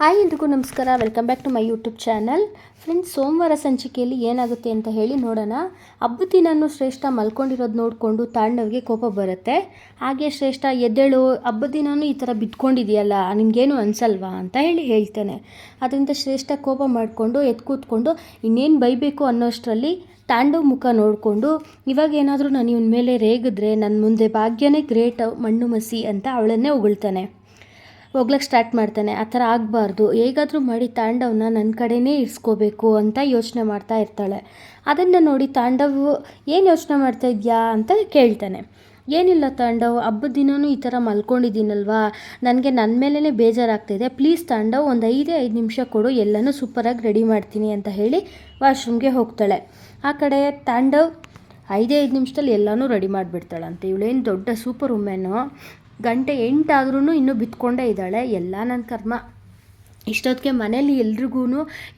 Hi, ಎಲ್ರಿಗೂ ನಮಸ್ಕಾರ. Welcome back to my YouTube channel friends ಸೋಮವಾರ ಸಂಚಿಕೆಯಲ್ಲಿ ಏನಾಗುತ್ತೆ ಅಂತ ಹೇಳಿ ನೋಡೋಣ. ಹಬ್ಬದ ದಿನನೂ ಶ್ರೇಷ್ಠ ಮಲ್ಕೊಂಡಿರೋದು ನೋಡಿಕೊಂಡು ತಾಂಡವ್ಗೆ ಕೋಪ ಬರುತ್ತೆ. ಹಾಗೆ ಶ್ರೇಷ್ಠ ಎದ್ದೇಳು ಹಬ್ಬದ ದಿನನೂ ಈ ಥರ ಬಿದ್ಕೊಂಡಿದೆಯಲ್ಲ, ನಿಮಗೇನು ಅನ್ಸಲ್ವಾ ಅಂತ ಹೇಳಿ ಹೇಳ್ತಾನೆ. ಅದರಿಂದ ಶ್ರೇಷ್ಠ ಕೋಪ ಮಾಡಿಕೊಂಡು ಎದ್ದು ಕೂತ್ಕೊಂಡು ಇನ್ನೇನು ಬೈಬೇಕು ಅನ್ನೋಷ್ಟರಲ್ಲಿ ತಾಂಡವ್ ಮುಖ ನೋಡಿಕೊಂಡು, ಇವಾಗ ಏನಾದರೂ ನಾನು ಇವನ ಮೇಲೆ ರೇಗಿದ್ರೆ ನನ್ನ ಮುಂದೆ ಭಾಗ್ಯನೇ ಗ್ರೇಟ್ ಮಣ್ಣು ಮಸಿ ಅಂತ ಅವಳನ್ನೇ ಹೊಗಳ್ತಾನೆ ಹೋಗ್ಲಿಕ್ಕೆ ಸ್ಟಾರ್ಟ್ ಮಾಡ್ತಾನೆ. ಆ ಥರ ಆಗಬಾರ್ದು. ಹೇಗಾದರೂ ಮಾಡಿ ತಾಂಡವನ್ನ ನನ್ನ ಕಡೆನೇ ಇರಿಸ್ಕೋಬೇಕು ಅಂತ ಯೋಚನೆ ಮಾಡ್ತಾ ಇರ್ತಾಳೆ. ಅದನ್ನು ನೋಡಿ ತಾಂಡವ್ ಏನು ಯೋಚನೆ ಮಾಡ್ತಾ ಇದೆಯಾ ಅಂತ ಕೇಳ್ತಾನೆ. ಏನಿಲ್ಲ ತಾಂಡವ್, ಹಬ್ಬದ ದಿನವೂ ಈ ಥರ ಮಲ್ಕೊಂಡಿದ್ದೀನಲ್ವಾ? ನನಗೆ ನನ್ನ ಮೇಲೇ ಬೇಜಾರಾಗ್ತಿದೆ. ಪ್ಲೀಸ್ ತಾಂಡವ್, ಒಂದು ಐದೇ ಐದು ನಿಮಿಷ ಕೊಡು, ಎಲ್ಲನೂ ಸೂಪರಾಗಿ ರೆಡಿ ಮಾಡ್ತೀನಿ ಅಂತ ಹೇಳಿ ವಾಶ್ರೂಮ್ಗೆ ಹೋಗ್ತಾಳೆ. ಆ ಕಡೆ ತಾಂಡವ್ ಐದೇ ಐದು ನಿಮಿಷದಲ್ಲಿ ಎಲ್ಲನೂ ರೆಡಿ ಮಾಡಿಬಿಡ್ತಾಳಂತೆ. ಇವಳೇನು ದೊಡ್ಡ ಸೂಪರ್ ವುಮೆನ್ನು ಗಂಟೆ ಎಂಟಾದ್ರೂ ಇನ್ನೂ ಬಿತ್ಕೊಂಡೇ ಇದ್ದಾಳೆ. ಎಲ್ಲ ನನ್ನ ಕರ್ಮ. ಇಷ್ಟೊತ್ತಿಗೆ ಮನೇಲಿ ಎಲ್ರಿಗೂ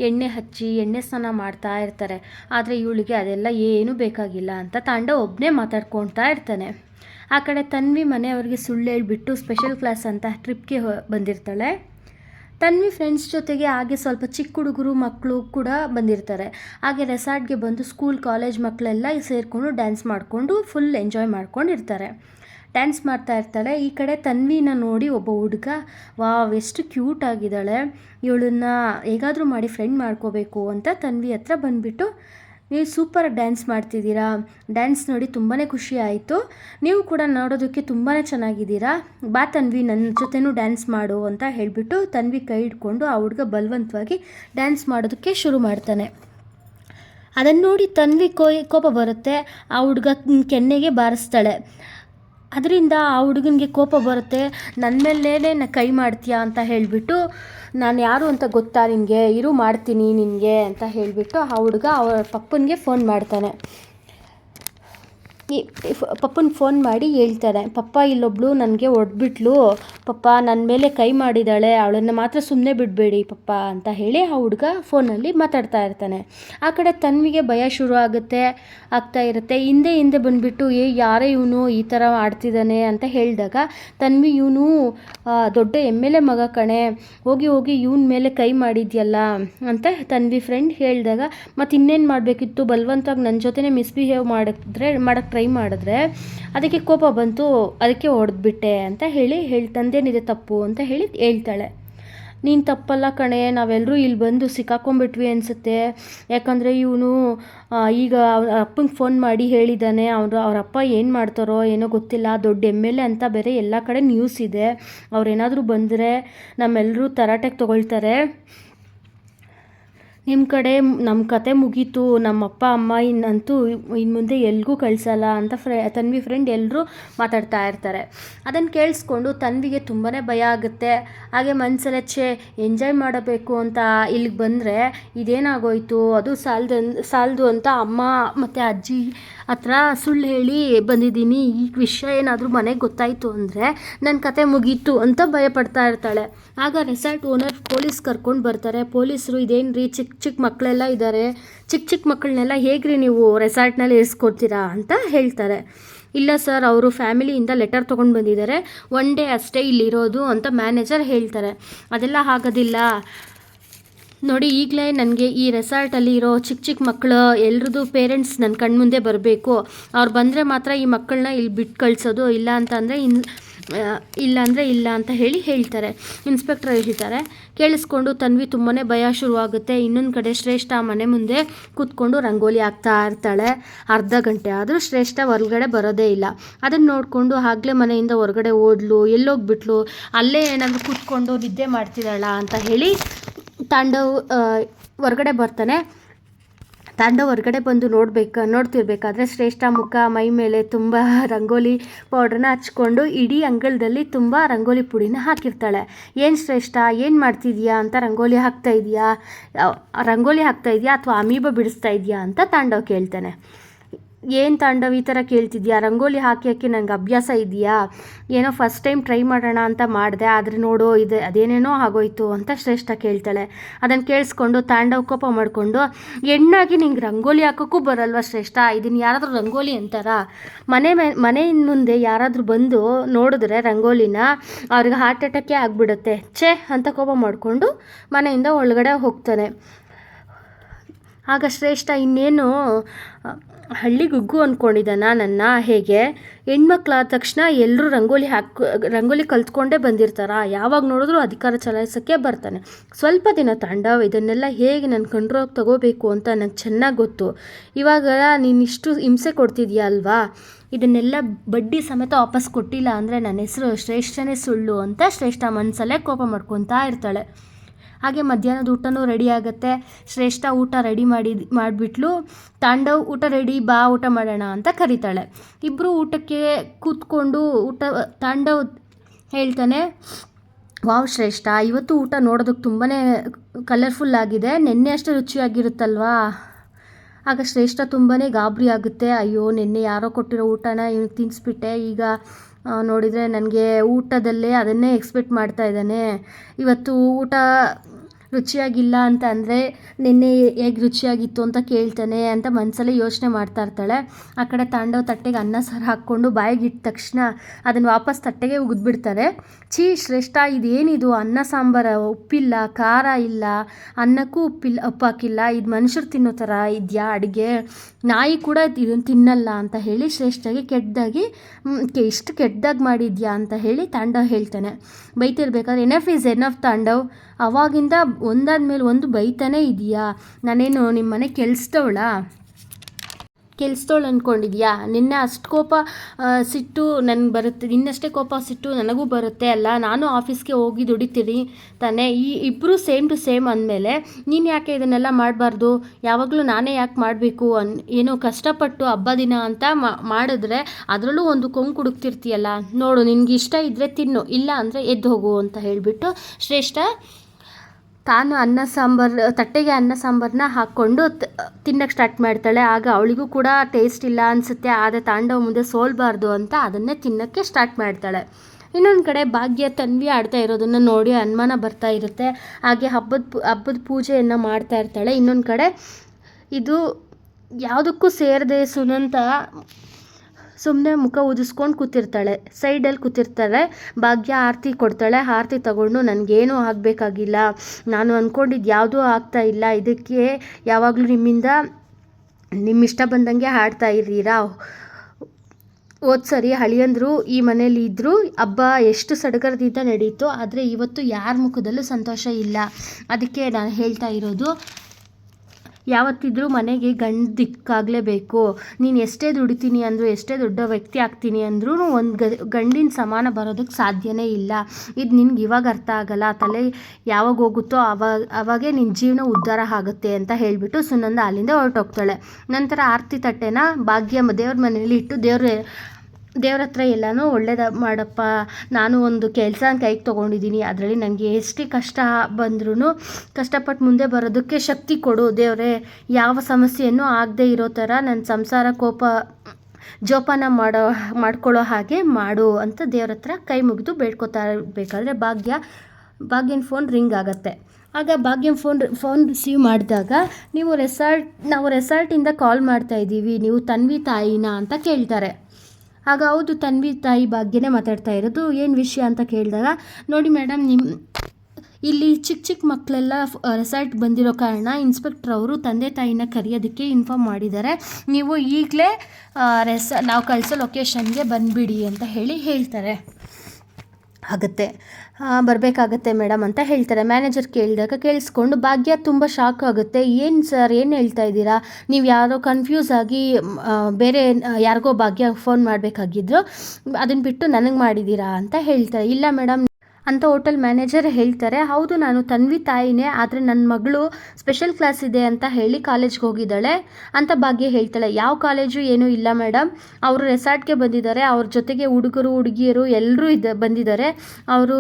ಎಣ್ಣೆ ಹಚ್ಚಿ, ಎಣ್ಣೆ ಸ್ನಾನ ಮಾಡ್ತಾ ಇರ್ತಾರೆ. ಆದರೆ ಇವಳಿಗೆ ಅದೆಲ್ಲ ಏನೂ ಬೇಕಾಗಿಲ್ಲ ಅಂತ ತಾಂಡ ಒಬ್ಬನೇ ಮಾತಾಡ್ಕೊತಾ ಇರ್ತಾನೆ. ಆ ಕಡೆ ತನ್ವಿ ಮನೆಯವ್ರಿಗೆ ಸುಳ್ಳು ಹೇಳ್ಬಿಟ್ಟು ಸ್ಪೆಷಲ್ ಕ್ಲಾಸ್ ಅಂತ ಟ್ರಿಪ್ಗೆ ಬಂದಿರ್ತಾಳೆ. ತನ್ವಿ ಫ್ರೆಂಡ್ಸ್ ಜೊತೆಗೆ ಹಾಗೆ ಸ್ವಲ್ಪ ಚಿಕ್ಕ ಹುಡುಗರು ಮಕ್ಕಳು ಕೂಡ ಬಂದಿರ್ತಾರೆ. ಹಾಗೆ ರೆಸಾರ್ಟ್ಗೆ ಬಂದು ಸ್ಕೂಲ್ ಕಾಲೇಜ್ ಮಕ್ಕಳೆಲ್ಲ ಸೇರಿಕೊಂಡು ಡ್ಯಾನ್ಸ್ ಮಾಡಿಕೊಂಡು ಫುಲ್ ಎಂಜಾಯ್ ಮಾಡ್ಕೊಂಡಿರ್ತಾರೆ. ಡ್ಯಾನ್ಸ್ ಮಾಡ್ತಾ ಇರ್ತಾಳೆ. ಈ ಕಡೆ ತನ್ವಿನ ನೋಡಿ ಒಬ್ಬ ಹುಡುಗ, ವಾವ್, ಎಷ್ಟು ಕ್ಯೂಟ್ ಆಗಿದ್ದಾಳೆ. ಇವಳನ್ನ ಹೇಗಾದರೂ ಮಾಡಿ ಫ್ರೆಂಡ್ ಮಾಡ್ಕೋಬೇಕು ಅಂತ ತನ್ವಿ ಹತ್ರ ಬಂದುಬಿಟ್ಟು, ನೀವು ಸೂಪರ್ ಡ್ಯಾನ್ಸ್ ಮಾಡ್ತಿದ್ದೀರಾ. ಡ್ಯಾನ್ಸ್ ನೋಡಿ ತುಂಬಾ ಖುಷಿ ಆಯಿತು. ನೀವು ಕೂಡ ನೋಡೋದಕ್ಕೆ ತುಂಬಾ ಚೆನ್ನಾಗಿದ್ದೀರಾ. ಬಾ ತನ್ವಿ ನನ್ನ ಜೊತೆನೂ ಡ್ಯಾನ್ಸ್ ಮಾಡು ಅಂತ ಹೇಳಿಬಿಟ್ಟು ತನ್ವಿ ಕೈ ಹಿಡ್ಕೊಂಡು ಆ ಹುಡುಗ ಬಲವಂತವಾಗಿ ಡ್ಯಾನ್ಸ್ ಮಾಡೋದಕ್ಕೆ ಶುರು ಮಾಡ್ತಾನೆ. ಅದನ್ನು ನೋಡಿ ತನ್ವಿ ಕೋಪ ಬರುತ್ತೆ. ಆ ಹುಡುಗ ಕೆನ್ನೆಗೆ ಬಾರಿಸ್ತಾಳೆ. ಅದರಿಂದ ಆ ಹುಡುಗನಿಗೆ ಕೋಪ ಬರುತ್ತೆ. ನನ್ನ ಮೇಲೇ ಕೈ ಮಾಡ್ತೀಯಾ ಅಂತ ಹೇಳಿಬಿಟ್ಟು, ನಾನು ಯಾರು ಅಂತ ಗೊತ್ತಾ ನಿನಗೆ? ಇರು, ಮಾಡ್ತೀನಿ ನಿನಗೆ ಅಂತ ಹೇಳಿಬಿಟ್ಟು ಆ ಹುಡುಗ ಅವರ ಪಪ್ಪನಿಗೆ ಫೋನ್ ಮಾಡ್ತಾನೆ. ಈ ಪಪ್ಪನ ಫೋನ್ ಮಾಡಿ ಹೇಳ್ತಾರೆ, ಪಪ್ಪ ಇಲ್ಲೊಬ್ಬಳು ನನಗೆ ಹೊಡೆದ್ಬಿಟ್ಲು ಪಪ್ಪ ನನ್ನ ಮೇಲೆ ಕೈ ಮಾಡಿದ್ದಾಳೆ ಅವಳನ್ನು ಮಾತ್ರ ಸುಮ್ಮನೆ ಬಿಡಬೇಡಿ ಪಪ್ಪ ಅಂತ ಹೇಳಿ ಆ ಹುಡುಗ ಫೋನಲ್ಲಿ ಮಾತಾಡ್ತಾ ಇರ್ತಾನೆ. ಆ ಕಡೆ ತನ್ವಿಗೆ ಭಯ ಶುರು ಆಗುತ್ತೆ, ಆಗ್ತಾ ಇರುತ್ತೆ. ಹಿಂದೆ ಹಿಂದೆ ಬಂದುಬಿಟ್ಟು, ಏ, ಯಾರೇ ಇವನು ಈ ಥರ ಆಡ್ತಿದ್ದಾನೆ ಅಂತ ಹೇಳಿದಾಗ ತನ್ವಿ, ಇವನು ದೊಡ್ಡ ಎಂ ಎಲ್ ಎ ಮಗ ಕಣೆ. ಹೋಗಿ ಹೋಗಿ ಇವನ ಮೇಲೆ ಕೈ ಮಾಡಿದ್ಯಲ್ಲ ಅಂತ ತನ್ವಿ ಫ್ರೆಂಡ್ ಹೇಳಿದಾಗ ಮತ್ತು ಇನ್ನೇನು ಮಾಡಬೇಕಿತ್ತು? ಬಲವಂತವಾಗಿ ನನ್ನ ಜೊತೆನೇ ಮಿಸ್ಬಿಹೇವ್ ಮಾಡಿದ್ರೆ ಮಾಡೋಕ್ಕೆ ಟ್ರೈ ಮಾಡಿದ್ರೆ ಅದಕ್ಕೆ ಕೋಪ ಬಂತು, ಅದಕ್ಕೆ ಹೊಡೆದ್ಬಿಟ್ಟೆ ಅಂತ ಹೇಳಿ ಹೇಳಿ ತಂದೇನಿದೆ ತಪ್ಪು ಅಂತ ಹೇಳಿ ಹೇಳ್ತಾಳೆ. ನೀನು ತಪ್ಪಲ್ಲ ಕಣೆ ನಾವೆಲ್ಲರೂ ಇಲ್ಲಿ ಬಂದು ಸಿಕ್ಕಾಕೊಂಡ್ಬಿಟ್ವಿ ಅನಿಸುತ್ತೆ. ಯಾಕಂದರೆ ಇವನು ಈಗ ಅವ್ರ ಅಪ್ಪಂಗೆ ಫೋನ್ ಮಾಡಿ ಹೇಳಿದ್ದಾನೆ ಅವರು, ಅವ್ರ ಅಪ್ಪ ಏನು ಮಾಡ್ತಾರೋ ಏನೋ ಗೊತ್ತಿಲ್ಲ. ದೊಡ್ಡ ಎಂ ಎಲ್ ಎ ಅಂತ ಬೇರೆ ಎಲ್ಲ ಕಡೆ ನ್ಯೂಸ್ ಇದೆ. ಅವ್ರೇನಾದರೂ ಬಂದರೆ ನಮ್ಮೆಲ್ಲರೂ ತರಾಟೆಗೆ ತೊಗೊಳ್ತಾರೆ. ನಿಮ್ಮ ಕಡೆ ನಮ್ಮ ಕತೆ ಮುಗೀತು ನಮ್ಮ ಅಪ್ಪ, ಅಮ್ಮ ಇನ್ನಂತೂ ಇನ್ನು ಮುಂದೆ ಎಲ್ಗೂ ಕಳಿಸಲ್ಲ ಅಂತ ಫ್ರೆ, ತನ್ವಿ ಫ್ರೆಂಡ್ ಎಲ್ಲರೂ ಮಾತಾಡ್ತಾ ಇರ್ತಾರೆ. ಅದನ್ನು ಕೇಳಿಸ್ಕೊಂಡು ತನ್ವಿಗೆ ತುಂಬಾ ಭಯ ಆಗುತ್ತೆ. ಹಾಗೆ ಮನಸ್ಸಲ್ಲೇ ಛೇ ಎಂಜಾಯ್ ಮಾಡಬೇಕು ಅಂತ ಇಲ್ಲಿಗೆ ಬಂದರೆ ಇದೇನಾಗೋಯ್ತು? ಅದು ಸಾಲದು ಸಾಲದು ಅಂತ ಅಮ್ಮ ಮತ್ತು ಅಜ್ಜಿ ಹತ್ರ ಸುಳ್ಳು ಹೇಳಿ ಬಂದಿದ್ದೀನಿ. ಈ ವಿಷಯ ಏನಾದರೂ ಮನೆಗೆ ಗೊತ್ತಾಯಿತು ಅಂದರೆ ನನ್ನ ಕತೆ ಮುಗೀತು ಅಂತ ಭಯಪಡ್ತಾ ಇರ್ತಾಳೆ. ಆಗ ರೆಸಾರ್ಟ್ ಓನರ್ ಪೊಲೀಸ್ ಕರ್ಕೊಂಡು ಬರ್ತಾರೆ. ಪೊಲೀಸರು ಇದೇನು ರೀ ಚಿಕ್ಕ ಚಿಕ್ಕ ಮಕ್ಕಳೆಲ್ಲ ಇದ್ದಾರೆ. ಚಿಕ್ಕ ಚಿಕ್ಕ ಮಕ್ಕಳನ್ನೆಲ್ಲ ಹೇಗ್ರಿ ನೀವು ರೆಸಾರ್ಟ್ನಲ್ಲಿ ಇರಿಸ್ಕೊಡ್ತೀರಾ ಅಂತ ಹೇಳ್ತಾರೆ. ಇಲ್ಲ ಸರ್, ಅವರು ಫ್ಯಾಮಿಲಿಯಿಂದ ಲೆಟರ್ ತೊಗೊಂಡು ಬಂದಿದ್ದಾರೆ. ಒನ್ ಡೇ ಅಷ್ಟೇ ಇಲ್ಲಿರೋದು ಅಂತ ಮ್ಯಾನೇಜರ್ ಹೇಳ್ತಾರೆ. ಅದೆಲ್ಲ ಆಗೋದಿಲ್ಲ. ನೋಡಿ, ಈಗಲೇ ನನಗೆ ಈ ರೆಸಾರ್ಟಲ್ಲಿ ಇರೋ ಚಿಕ್ಕ ಚಿಕ್ಕ ಮಕ್ಕಳು ಎಲ್ರದ್ದು ಪೇರೆಂಟ್ಸ್ ನನ್ನ ಕಣ್ಮುಂದೆ ಬರಬೇಕು. ಅವ್ರು ಬಂದರೆ ಮಾತ್ರ ಈ ಮಕ್ಕಳನ್ನ ಇಲ್ಲಿ ಬಿಟ್ಟು ಕಳಿಸೋದು, ಇಲ್ಲ ಅಂತಂದರೆ ಇನ್ ಇಲ್ಲ ಅಂದರೆ ಇಲ್ಲ ಅಂತ ಹೇಳಿ ಹೇಳ್ತಾರೆ. ಇನ್ಸ್ಪೆಕ್ಟರ್ ಹೇಳ್ತಾರೆ, ಕೇಳಿಸ್ಕೊಂಡು ತನ್ವಿ ತುಂಬಾ ಭಯ ಶುರುವಾಗುತ್ತೆ. ಇನ್ನೊಂದು ಕಡೆ ಶ್ರೇಷ್ಠ ಮನೆ ಮುಂದೆ ಕೂತ್ಕೊಂಡು ರಂಗೋಲಿ ಹಾಕ್ತಾ ಇರ್ತಾಳೆ. ಅರ್ಧ ಗಂಟೆ ಆದರೂ ಶ್ರೇಷ್ಠ ಹೊರಗಡೆ ಬರೋದೇ ಇಲ್ಲ. ಅದನ್ನು ನೋಡಿಕೊಂಡು ಆಗಲೇ ಮನೆಯಿಂದ ಹೊರಗಡೆ ಓಡ್ಲು, ಎಲ್ಲೋಗ್ಬಿಟ್ಲು. ಅಲ್ಲೇ ಏನಾದರೂ ಕೂತ್ಕೊಂಡು ನಿದ್ದೆ ಮಾಡ್ತಿದ್ದಾಳ ಅಂತ ಹೇಳಿ ತಾಂಡವ್ ಹೊರಗಡೆ ಬರ್ತಾನೆ. ತಾಂಡವ್ ಹೊರಗಡೆ ಬಂದು ನೋಡ್ಬೇಕು, ನೋಡ್ತಿರ್ಬೇಕಾದ್ರೆ ಶ್ರೇಷ್ಠ ಮುಖ, ಮೈ ಮೇಲೆ ತುಂಬ ರಂಗೋಲಿ ಪೌಡ್ರನ್ನ ಹಚ್ಕೊಂಡು ಇಡೀ ಅಂಗಳದಲ್ಲಿ ತುಂಬ ರಂಗೋಲಿ ಪುಡಿನ ಹಾಕಿರ್ತಾಳೆ. ಏನು ಶ್ರೇಷ್ಠ, ಏನು ಮಾಡ್ತಿದ್ಯಾ ಅಂತ ರಂಗೋಲಿ ಹಾಕ್ತಾ ಇದೆಯಾ ರಂಗೋಲಿ ಹಾಕ್ತಾ ಇದೆಯಾ ಅಥವಾ ಅಮೀಬ ಬಿಡಿಸ್ತಾ ಇದೆಯಾ ಅಂತ ತಾಂಡವ್ ಕೇಳ್ತಾನೆ. ಏನು ತಾಂಡವ್ ಈ ಥರ ಕೇಳ್ತಿದ್ಯಾ? ರಂಗೋಲಿ ಹಾಕಿ ಹಾಕಿ ನಂಗೆ ಅಭ್ಯಾಸ ಇದೆಯಾ? ಏನೋ ಫಸ್ಟ್ ಟೈಮ್ ಟ್ರೈ ಮಾಡೋಣ ಅಂತ ಮಾಡಿದೆ, ಆದರೆ ನೋಡು, ಇದು ಅದೇನೇನೋ ಆಗೋಯ್ತು ಅಂತ ಶ್ರೇಷ್ಠ ಕೇಳ್ತಾಳೆ. ಅದನ್ನು ಕೇಳಿಸ್ಕೊಂಡು ತಾಂಡವ್ ಕೋಪ ಮಾಡಿಕೊಂಡು ಹೆಣ್ಣಾಗಿ ನಿಂಗೆ ರಂಗೋಲಿ ಹಾಕೋಕ್ಕೂ ಬರಲ್ವ ಶ್ರೇಷ್ಠ? ಇದನ್ನು ಯಾರಾದರೂ ರಂಗೋಲಿ ಅಂತಾರ? ಮನೆ ಮನೆ ಮುಂದೆ ಯಾರಾದರೂ ಬಂದು ನೋಡಿದ್ರೆ ರಂಗೋಲಿನ, ಅವ್ರಿಗೆ ಹಾರ್ಟ್ ಅಟ್ಯಾಕೇ ಆಗಿಬಿಡುತ್ತೆ. ಛೇ ಅಂತ ಕೋಪ ಮಾಡಿಕೊಂಡು ಮನೆಯಿಂದ ಒಳಗಡೆ ಹೋಗ್ತಾನೆ. ಆಗ ಶ್ರೇಷ್ಠ ಇನ್ನೇನು ಹಳ್ಳಿ ಗುಗ್ಗು ಅಂದ್ಕೊಂಡಿದ್ದಾನ ನನ್ನ? ಹೇಗೆ? ಹೆಣ್ಮಕ್ಳಾದ ತಕ್ಷಣ ಎಲ್ಲರೂ ರಂಗೋಲಿ ಹಾಕಿ, ರಂಗೋಲಿ ಕಲ್ತ್ಕೊಂಡೇ ಬಂದಿರ್ತಾರ? ಯಾವಾಗ ನೋಡಿದ್ರೂ ಅಧಿಕಾರ ಚಲಾಯಿಸೋಕ್ಕೆ ಬರ್ತಾನೆ. ಸ್ವಲ್ಪ ದಿನ ತಾಂಡವ್ ಇದನ್ನೆಲ್ಲ ಹೇಗೆ ನನ್ನ ಕಂಟ್ರೋಲ್ ತಗೋಬೇಕು ಅಂತ ನಂಗೆ ಚೆನ್ನಾಗಿ ಗೊತ್ತು. ಇವಾಗ ನೀನು ಹಿಂಸೆ ಕೊಡ್ತಿದ್ಯಾ ಅಲ್ವಾ? ಇದನ್ನೆಲ್ಲ ಬಡ್ಡಿ ಸಮೇತ ವಾಪಸ್ ಕೊಟ್ಟಿಲ್ಲ ಅಂದರೆ ನನ್ನ ಹೆಸರು ಶ್ರೇಷ್ಠನೇ ಸುಳ್ಳು ಅಂತ ಶ್ರೇಷ್ಠ ಮನಸಲ್ಲೇ ಕೋಪ ಮಾಡ್ಕೊತಾ ಇರ್ತಾಳೆ. ಹಾಗೆ ಮಧ್ಯಾಹ್ನದ ಊಟನೂ ರೆಡಿ ಆಗುತ್ತೆ. ಶ್ರೇಷ್ಠ ಊಟ ರೆಡಿ ಮಾಡಿ, ಮಾಡಿಬಿಟ್ಲು. ತಾಂಡವ್, ಊಟ ರೆಡಿ ಬಾ, ಊಟ ಮಾಡೋಣ ಅಂತ ಕರೀತಾಳೆ. ಇಬ್ಬರು ಊಟಕ್ಕೆ ಕೂತ್ಕೊಂಡು ಊಟ, ತಾಂಡವ್ ಹೇಳ್ತಾನೆ, ವಾವ್ ಶ್ರೇಷ್ಠ, ಇವತ್ತು ಊಟ ನೋಡೋದಕ್ಕೆ ತುಂಬಾ ಕಲರ್ಫುಲ್ ಆಗಿದೆ. ನೆನ್ನೆ ಅಷ್ಟೇ ರುಚಿಯಾಗಿರುತ್ತಲ್ವಾ? ಆಗ ಶ್ರೇಷ್ಠ ತುಂಬಾ ಗಾಬರಿ ಆಗುತ್ತೆ. ಅಯ್ಯೋ, ನಿನ್ನೆ ಯಾರೋ ಕೊಟ್ಟಿರೋ ಊಟನ ಇವ್ನಿಗೆ ತಿನ್ನಿಸ್ಬಿಟ್ಟೆ ಈಗ ನೋಡಿದರೆ ನನಗೆ ಊಟದಲ್ಲೇ ಅದನ್ನೇ ಎಕ್ಸ್ಪೆಕ್ಟ್ ಮಾಡ್ತಾ ಇದ್ದಾನೆ. ಇವತ್ತು ಊಟ ರುಚಿಯಾಗಿಲ್ಲ ಅಂತ ಅಂದರೆ ನಿನ್ನೆ ಹೇಗೆ ರುಚಿಯಾಗಿತ್ತು ಅಂತ ಕೇಳ್ತಾನೆ ಅಂತ ಮನಸಲ್ಲೇ ಯೋಚನೆ ಮಾಡ್ತಾ ಇರ್ತಾಳೆ. ಆ ಕಡೆ ತಾಂಡವ ತಟ್ಟೆಗೆ ಅನ್ನ ಸಾರು ಹಾಕ್ಕೊಂಡು ಬಾಯಿಗೆ ಇಟ್ಟ ತಕ್ಷಣ ಅದನ್ನು ವಾಪಸ್ ತಟ್ಟೆಗೆ ಉಗಿದ್ಬಿಡ್ತಾರೆ. ಛೀ ಶ್ರೇಷ್ಠ, ಇದೇನಿದು? ಅನ್ನ ಸಾಂಬಾರ, ಉಪ್ಪಿಲ್ಲ, ಖಾರ ಇಲ್ಲ, ಅನ್ನಕ್ಕೂ ಉಪ್ಪಿಲ್ಲ ಉಪ್ಪು ಹಾಕಿಲ್ಲ ಇದು ಮನುಷ್ಯರು ತಿನ್ನೋ ಥರ ಇದೆಯಾ ಅಡುಗೆ? ನಾಯಿ ಕೂಡ ಇದನ್ನು ತಿನ್ನಲ್ಲ ಅಂತ ಹೇಳಿ ಶ್ರೇಷ್ಠಾಗಿ ಕೆಟ್ಟದಾಗಿ ಇಷ್ಟು ಕೆಟ್ಟದಾಗಿ ಮಾಡಿದ್ಯಾ ಅಂತ ಹೇಳಿ ತಾಂಡವ್ ಹೇಳ್ತಾನೆ. ಬೈತಿರ್ಬೇಕಾದ್ರೆ N F is N of Tandav. ಅವಾಗಿಂದ ಒಂದಾದ ಮೇಲೆ ಒಂದು ಬೈತಾನೇ ಇದೆಯಾ? ನಾನೇನು ನಿಮ್ಮ ಮನೆ ಕೆಲ್ಸದವಳಾ? ಕೆಲ್ಸದವಳು ಅಂದ್ಕೊಂಡಿದ್ಯಾ ನಿನ್ನೆ ಅಷ್ಟು ಕೋಪ ಸಿಟ್ಟು ನನಗೆ ಬರುತ್ತೆ. ನಿನ್ನಷ್ಟೇ ಕೋಪ, ಸಿಟ್ಟು ನನಗೂ ಬರುತ್ತೆ ಅಲ್ಲ? ನಾನು ಆಫೀಸ್ಗೆ ಹೋಗಿ ದುಡಿತೀನಿ ತಾನೇ. ಈ ಇಬ್ಬರು ಸೇಮ್ ಟು ಸೇಮ್ ಅಂದಮೇಲೆ ನೀನು ಯಾಕೆ ಇದನ್ನೆಲ್ಲ ಮಾಡಬಾರ್ದು? ಯಾವಾಗಲೂ ನಾನೇ ಯಾಕೆ ಮಾಡಬೇಕು ಅನ್, ಏನೋ ಕಷ್ಟಪಟ್ಟು ಹಬ್ಬ ದಿನ ಅಂತ ಮಾಡಿದ್ರೆ ಅದರಲ್ಲೂ ಒಂದು ಕೊಂಕು ಹುಡುಕ್ತಿರ್ತೀಯಲ್ಲ ನೋಡು ನಿನಗೆ ಇಷ್ಟ ಇದ್ದರೆ ತಿನ್ನು, ಇಲ್ಲ ಅಂದರೆ ಎದ್ದು ಹೋಗು ಅಂತ ಹೇಳಿಬಿಟ್ಟು ಶ್ರೇಷ್ಠ ತಾನು ಅನ್ನ ಸಾಂಬಾರು, ತಟ್ಟೆಗೆ ಅನ್ನ ಸಾಂಬಾರನ್ನ ಹಾಕ್ಕೊಂಡು ತಿನ್ನಕ್ಕೆ ಸ್ಟಾರ್ಟ್ ಮಾಡ್ತಾಳೆ. ಆಗ ಅವಳಿಗೂ ಕೂಡ ಟೇಸ್ಟ್ ಇಲ್ಲ ಅನಿಸುತ್ತೆ. ಆದರೆ ತಾಂಡವ ಮುಂದೆ ಸೋಲ್ಬಾರ್ದು ಅಂತ ಅದನ್ನೇ ತಿನ್ನೋಕ್ಕೆ ಸ್ಟಾರ್ಟ್ ಮಾಡ್ತಾಳೆ. ಇನ್ನೊಂದು ಕಡೆ ಭಾಗ್ಯ, ತನ್ವಿ ಆಡ್ತಾ ಇರೋದನ್ನು ನೋಡಿ ಅನುಮಾನ ಬರ್ತಾ ಇರುತ್ತೆ. ಹಾಗೆ ಹಬ್ಬದ ಹಬ್ಬದ ಪೂಜೆಯನ್ನು ಮಾಡ್ತಾ ಇರ್ತಾಳೆ. ಇನ್ನೊಂದು ಕಡೆ ಇದು ಯಾವುದಕ್ಕೂ ಸೇರದೆ ಸುನಂತ ಸುಮ್ಮನೆ ಮುಖ ಉದಿಸ್ಕೊಂಡು ಕೂತಿರ್ತಾಳೆ ಸೈಡಲ್ಲಿ ಕೂತಿರ್ತಾಳೆ, ಭಾಗ್ಯ ಆರತಿ ಕೊಡ್ತಾಳೆ, ಆರತಿ ತಗೊಂಡು ನನಗೇನೂ ಆಗಬೇಕಾಗಿಲ್ಲ. ನಾನು ಅಂದ್ಕೊಂಡಿದ್ದು ಯಾವುದೂ ಆಗ್ತಾ ಇಲ್ಲ. ಇದಕ್ಕೆ ಯಾವಾಗಲೂ ನಿಮ್ಮಿಂದ ನಿಮ್ಮ ಇಷ್ಟ ಬಂದಂಗೆ ಹಾಡ್ತಾ ಇದ್ದೀರಾ ಸರಿ ಹಳಿಯಂದರು, ಈ ಮನೇಲಿ ಇದ್ದರು ಹಬ್ಬ ಎಷ್ಟು ಸಡಗರದಿಂದ ನಡೀತು, ಆದರೆ ಇವತ್ತು ಯಾರ ಮುಖದಲ್ಲೂ ಸಂತೋಷ ಇಲ್ಲ. ಅದಕ್ಕೆ ನಾನು ಹೇಳ್ತಾ ಇರೋದು ಯಾವತ್ತಿದ್ರೂ ಮನೆಗೆ ಗಂಡ ದಿಕ್ಕಾಗಲೇಬೇಕು. ನೀನು ಎಷ್ಟೇ ದುಡಿತೀನಿ ಅಂದರೂ, ಎಷ್ಟೇ ದೊಡ್ಡ ವ್ಯಕ್ತಿ ಆಗ್ತೀನಿ ಅಂದ್ರೂ ಒಂದು ಗಂಡಿನ ಸಮಾನ ಬರೋದಕ್ಕೆ ಸಾಧ್ಯವೇ ಇಲ್ಲ. ಇದು ನಿನ್ಗೆ ಇವಾಗ ಅರ್ಥ ಆಗಲ್ಲ. ತಲೆ ಯಾವಾಗ ಹೋಗುತ್ತೋ ಅವಾಗ ಅವಾಗೇ ನಿನ್ನ ಜೀವನ ಉದ್ಧಾರ ಆಗುತ್ತೆ ಅಂತ ಹೇಳಿಬಿಟ್ಟು ಸುನಂದ ಅಲ್ಲಿಂದ ಹೊರಟೋಗ್ತಾಳೆ. ನಂತರ ಆರತಿ ತಟ್ಟೆನ ಭಾಗ್ಯ ದೇವ್ರ ಮನೇಲಿ ಇಟ್ಟು ದೇವ್ರ ದೇವ್ರ ಹತ್ರ ಎಲ್ಲನೂ ಒಳ್ಳೇದ ಮಾಡಪ್ಪ. ನಾನು ಒಂದು ಕೆಲಸ ಕೈಗೆ ತೊಗೊಂಡಿದ್ದೀನಿ ಅದರಲ್ಲಿ ನನಗೆ ಎಷ್ಟೇ ಕಷ್ಟ ಬಂದ್ರೂ ಕಷ್ಟಪಟ್ಟು ಮುಂದೆ ಬರೋದಕ್ಕೆ ಶಕ್ತಿ ಕೊಡು ದೇವರೇ. ಯಾವ ಸಮಸ್ಯೆಯನ್ನು ಆಗದೆ ಇರೋ ಥರ ನನ್ನ ಸಂಸಾರ ಕೋಪ, ಜೋಪಾನ ಮಾಡೋ, ಮಾಡ್ಕೊಳ್ಳೋ ಹಾಗೆ ಮಾಡು ಅಂತ ದೇವ್ರ ಹತ್ರ ಕೈ ಮುಗಿದು ಬೇಡ್ಕೊತಾ ಇರಬೇಕಾದ್ರೆ ಭಾಗ್ಯ, ಭಾಗ್ಯನ ಫೋನ್ ರಿಂಗ್ ಆಗುತ್ತೆ. ಆಗ ಭಾಗ್ಯಂ ಫೋನ್ ಫೋನ್ ರಿಸೀವ್ ಮಾಡಿದಾಗ ನೀವು ರೆಸಾರ್ಟ್ ನಾವು ರೆಸಾರ್ಟಿಂದ ಕಾಲ್ ಮಾಡ್ತಾ ಇದ್ದೀವಿ ನೀವು ತನ್ವಿ ತಾಯಿನಾ ಅಂತ ಕೇಳ್ತಾರೆ. ಆಗ ಹೌದು ತನ್ವಿ ತಾಯಿ ಭಾಗ್ಯನೇ ಮಾತಾಡ್ತಾ ಇರೋದು. ಏನು ವಿಷಯ ಅಂತ ಕೇಳಿದಾಗ, ನೋಡಿ ಮೇಡಮ್ ನಿಮ್ಮ ಇಲ್ಲಿ ಚಿಕ್ಕ ಚಿಕ್ಕ ಮಕ್ಕಳೆಲ್ಲ ರೆಸಾರ್ಟ್ ಬಂದಿರೋ ಕಾರಣ ಇನ್ಸ್ಪೆಕ್ಟರ್ ಅವರು ತಂದೆ ತಾಯಿನ ಕರೆಯೋದಕ್ಕೆ ಇನ್ಫಾರ್ಮ್ ಮಾಡಿದ್ದಾರೆ. ನೀವು ಈಗಲೇ ರೆಸ ನಾವು ಕಳಿಸೋ ಲೊಕೇಶನ್ಗೆ ಬಂದುಬಿಡಿ ಅಂತ ಹೇಳಿ ಹೇಳ್ತಾರೆ. ಆಗುತ್ತೆ. ಬರಬೇಕಾಗತ್ತೆ ಮೇಡಮ್ ಅಂತ ಹೇಳ್ತಾರೆ. ಮ್ಯಾನೇಜರ್ ಕೇಳಿದಾಗ ಕೇಳಿಸ್ಕೊಂಡು, ಭಾಗ್ಯ ತುಂಬ ಶಾಕ್ ಆಗುತ್ತೆ. ಏನು ಸರ್ ಏನು ಹೇಳ್ತಾ ಇದ್ದೀರಾ? ನೀವು ಯಾರೋ ಕನ್ಫ್ಯೂಸ್ ಆಗಿ ಬೇರೆ ಯಾರಿಗೋ ಭಾಗ್ಯ ಫೋನ್ ಮಾಡಬೇಕಾಗಿದ್ರು ಅದನ್ನು ಬಿಟ್ಟು ನನಗೆ ಮಾಡಿದ್ದೀರಾ ಅಂತ ಹೇಳ್ತಾರೆ. ಇಲ್ಲ ಮೇಡಮ್ ಅಂತ ಹೋಟೆಲ್ ಮ್ಯಾನೇಜರ್ ಹೇಳ್ತಾರೆ. ಹೌದು, ನಾನು ತನ್ವಿ ತಾಯಿನೇ, ಆದರೆ ನನ್ನ ಮಗಳು ಸ್ಪೆಷಲ್ ಕ್ಲಾಸ್ ಇದೆ ಅಂತ ಹೇಳಿ ಕಾಲೇಜ್ಗೆ ಹೋಗಿದ್ದಾಳೆ ಅಂತ ಭಾಗ್ಯ ಹೇಳ್ತಾಳೆ. ಯಾವ ಕಾಲೇಜು ಏನೂ ಇಲ್ಲ ಮೇಡಮ್ ಅವರು ರೆಸಾರ್ಟ್ಗೆ ಬಂದಿದ್ದಾರೆ. ಅವ್ರ ಜೊತೆಗೆ ಹುಡುಗರು, ಹುಡುಗಿಯರು ಎಲ್ಲರೂ ಇದ್ದ ಬಂದಿದ್ದಾರೆ. ಅವರು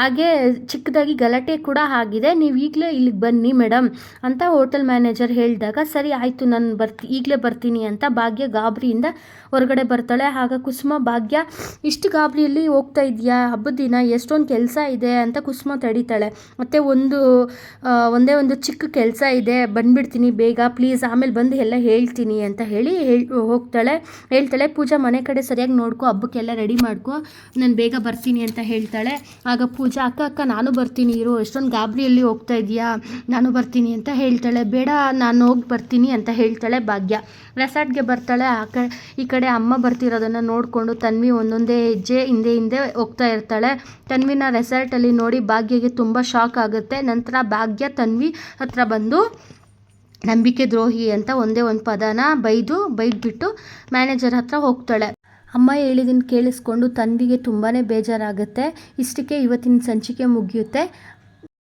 ಹಾಗೆ ಚಿಕ್ಕದಾಗಿ ಗಲಾಟೆ ಕೂಡ ಆಗಿದೆ. ನೀವು ಈಗಲೇ ಇಲ್ಲಿಗೆ ಬನ್ನಿ ಮೇಡಮ್ ಅಂತ ಹೋಟೆಲ್ ಮ್ಯಾನೇಜರ್ ಹೇಳಿದಾಗ, ಸರಿ ಆಯಿತು, ನಾನು ಬರ್ತಿ, ಈಗಲೇ ಬರ್ತೀನಿ ಅಂತ ಭಾಗ್ಯ ಗಾಬರಿಯಿಂದ ಹೊರಗಡೆ ಬರ್ತಾಳೆ. ಆಗ ಕುಸುಮ, ಭಾಗ್ಯ, ಇಷ್ಟು ಗಾಬರಿಯಲ್ಲಿ ಹೋಗ್ತಾ ಇದೆಯಾ ಹಬ್ಬದ ದಿನ ಎಷ್ಟೊಂದು ಕೆಲಸ ಇದೆ ಅಂತ ಕುಸುಮ ತಡೀತಾಳೆ. ಮತ್ತು ಒಂದು ಒಂದೇ ಒಂದು ಚಿಕ್ಕ ಕೆಲಸ ಇದೆ, ಬಂದುಬಿಡ್ತೀನಿ ಬೇಗ, ಪ್ಲೀಸ್ ಆಮೇಲೆ ಬಂದು ಎಲ್ಲ ಹೇಳ್ತೀನಿ ಅಂತ ಹೇಳಿ ಹೇಳಿ, ಹೋಗ್ತಾಳೆ. ಹೇಳ್ತಾಳೆ, ಪೂಜಾ, ಮನೆ ಕಡೆ ಸರಿಯಾಗಿ ನೋಡ್ಕೊ, ಹಬ್ಬಕ್ಕೆಲ್ಲ ರೆಡಿ ಮಾಡ್ಕೊ, ನಾನು ಬೇಗ ಬರ್ತೀನಿ ಅಂತ ಹೇಳ್ತಾಳೆ. ಆಗ ಪೂಜಾ, ಅಕ್ಕ ಅಕ್ಕ, ನಾನು ಬರ್ತೀನಿ, ಇರು, ಎಷ್ಟೊಂದು ಗಾಬರಿಯಲ್ಲಿ ಹೋಗ್ತಾ ಇದೆಯಾ? ನಾನು ಬರ್ತೀನಿ, ಅಂತ ಹೇಳ್ತಾಳೆ. ಬೇಡ, ನಾನು ಹೋಗಿ ಬರ್ತೀನಿ, ಅಂತ ಹೇಳ್ತಾಳೆ ಭಾಗ್ಯ. ರೆಸಾರ್ಟ್ಗೆ ಬರ್ತಾಳೆ. ಆ ಕಡೆ ಈ ಕಡೆ ಅಮ್ಮ ಬರ್ತಿರೋದನ್ನು ನೋಡಿಕೊಂಡು ತನ್ವಿ ಒಂದೊಂದೇ ಹೆಜ್ಜೆ ಹಿಂದೆ ಹಿಂದೆ ಹೋಗ್ತಾ ಇರ್ತಾಳೆ. ತನ್ವಿನ ರೆಸಾರ್ಟಲ್ಲಿ ನೋಡಿ ಭಾಗ್ಯಗೆ ತುಂಬ ಶಾಕ್ ಆಗುತ್ತೆ. ನಂತರ ಭಾಗ್ಯ ತನ್ವಿ ಹತ್ರ ಬಂದು, ನಂಬಿಕೆ ದ್ರೋಹಿ ಅಂತ ಒಂದೇ ಒಂದು ಪದನ ಬೈದು, ಬೈದ್ಬಿಟ್ಟು ಮ್ಯಾನೇಜರ್ ಹತ್ರ ಹೋಗ್ತಾಳೆ. ಅಮ್ಮ ಹೇಳಿದ್ದನ್ನು ಕೇಳಿಸ್ಕೊಂಡು ತನ್ವಿಗೆ ತುಂಬಾ ಬೇಜಾರಾಗುತ್ತೆ. ಇಷ್ಟಕ್ಕೆ ಇವತ್ತಿನ ಸಂಚಿಕೆ ಮುಗಿಯುತ್ತೆ.